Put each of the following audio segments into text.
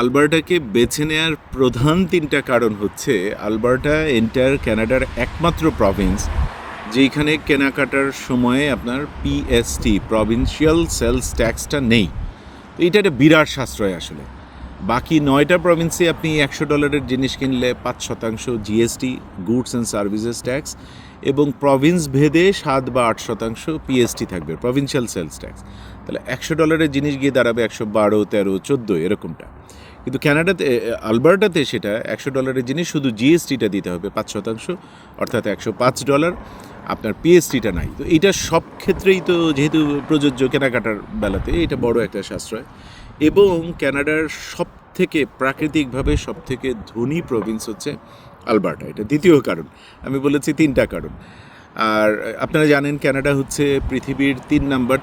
আলবার্টাকে বেছে নেওয়ার প্রধান তিনটা কারণ হচ্ছে আলবার্টা এন্টায়ার কানাডার একমাত্র প্রভিন্স যেখানে কেনাকাটার সময়ে আপনার পিএসটি প্রভিন্সিয়াল সেলস ট্যাক্সটা নেই। তো এটা একটা বিরাট সাশ্রয় আসলে। বাকি নয়টা প্রভিন্সে আপনি একশো ডলারের জিনিস কিনলে পাঁচ শতাংশ GST goods and services tax এবং প্রভিন্স ভেদে সাত বা আট শতাংশ পিএসটি থাকবে প্রভিন্সিয়াল সেলস ট্যাক্স তাহলে একশো ডলারের জিনিস গিয়ে দাঁড়াবে একশো বারো, তেরো, চোদ্দ, এরকমটা। কিন্তু ক্যানাডাতে আলবার্টাতে সেটা একশো ডলারের জিনিস শুধু জিএসটিটা দিতে হবে, পাঁচ শতাংশ, অর্থাৎ একশো পাঁচ ডলার, আপনার পিএসটিটা নাই। তো এটা সব ক্ষেত্রেই তো যেহেতু প্রযোজ্য কেনাকাটার বেলাতে, এটা বড় একটা সাশ্রয়। এবং ক্যানাডার সব থেকে প্রাকৃতিকভাবে সব থেকে ধনী প্রভিন্স হচ্ছে আলবার্টা, এটা দ্বিতীয় কারণ। আমি বলেছি তিনটা কারণ। আর আপনারা জানেন কানাডা হচ্ছে পৃথিবীর তিন নাম্বার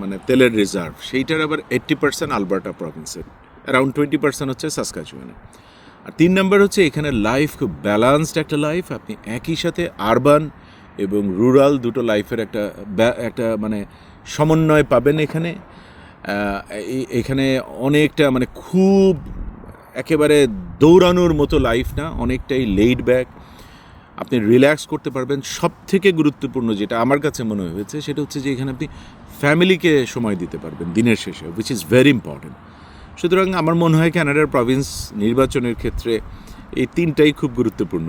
মানে তেলের রিজার্ভ, সেইটার আবার এইট্টি পার্সেন্ট আলবার্টা প্রভিন্সের। অ্যারাউন্ড টোয়েন্টি পার্সেন্ট হচ্ছে সাসকাচুয়ানে আর তিন নাম্বার হচ্ছে এখানে লাইফ খুব ব্যালান্সড একটা লাইফ আপনি একই সাথে আরবান এবং রুরাল দুটো লাইফের একটা একটা মানে সমন্বয় পাবেন এখানে। এখানে অনেকটা মানে খুব একেবারে দৌড়ানোর মতো লাইফ না, অনেকটাই লেইড ব্যাক আপনি রিল্যাক্স করতে পারবেন। সব থেকে গুরুত্বপূর্ণ যেটা আমার কাছে মনে হয়েছে, সেটা হচ্ছে যে এখানে আপনি ফ্যামিলিকে সময় দিতে পারবেন দিনের শেষে উইচ ইজ ভেরি ইম্পর্টেন্ট সুতরাং আমার মনে হয় কানাডার প্রভিন্স নির্বাচনের ক্ষেত্রে এই তিনটাই খুব গুরুত্বপূর্ণ।